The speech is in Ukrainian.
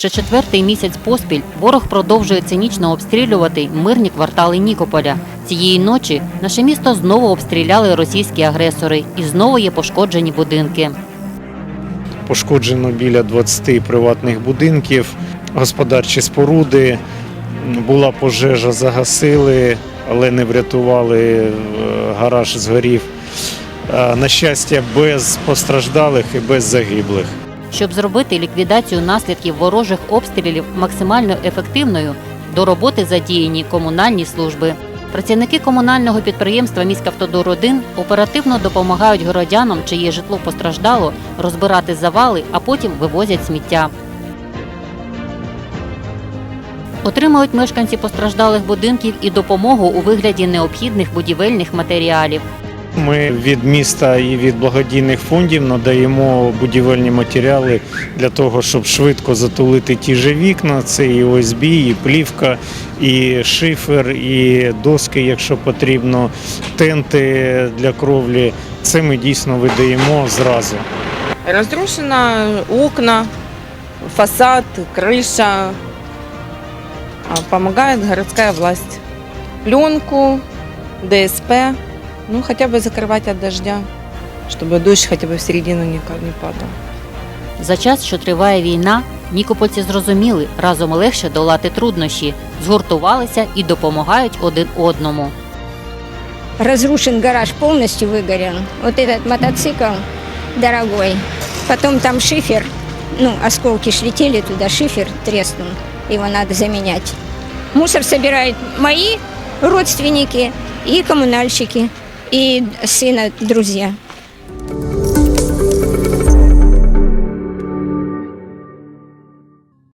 Вже четвертий місяць поспіль ворог продовжує цинічно обстрілювати мирні квартали Нікополя. Цієї ночі наше місто знову обстріляли російські агресори і знову є пошкоджені будинки. Пошкоджено біля 20 приватних будинків, господарчі споруди. Була пожежа, загасили, але не врятували. е, Гараж згорів. Е, На щастя, без постраждалих і без загиблих. Щоб зробити ліквідацію наслідків ворожих обстрілів максимально ефективною, до роботи задіяні комунальні служби. Працівники комунального підприємства «Міськавтодор-1» оперативно допомагають городянам, чиє житло постраждало, розбирати завали, а потім вивозять сміття. Отримують мешканці постраждалих будинків і допомогу у вигляді необхідних будівельних матеріалів. Ми від міста і від благодійних фондів надаємо будівельні матеріали для того, щоб швидко затулити ті же вікна. Це і ОСБ, і плівка, і шифер, і доски, якщо потрібно, тенти для кровлі. Це ми дійсно видаємо зразу. Разрушено окна, фасад, крыша. А, Помогает городская власть. Пленку, ДСП, ну хотя бы закрывать от дождя, чтобы дождь хотя бы в середину не ка- не падал. За час, що триває війна, нікопольці зрозуміли, разом легше долати труднощі, згуртувалися і допомагають один одному. разрушен гараж, полностью выгорел. Вот этот мотоцикл дорогой. Потом там шифер, ну, осколки ж летели туда, шифер треснул, его надо заменять. Мусор собирают мои родственники и коммунальщики, и сына друзья.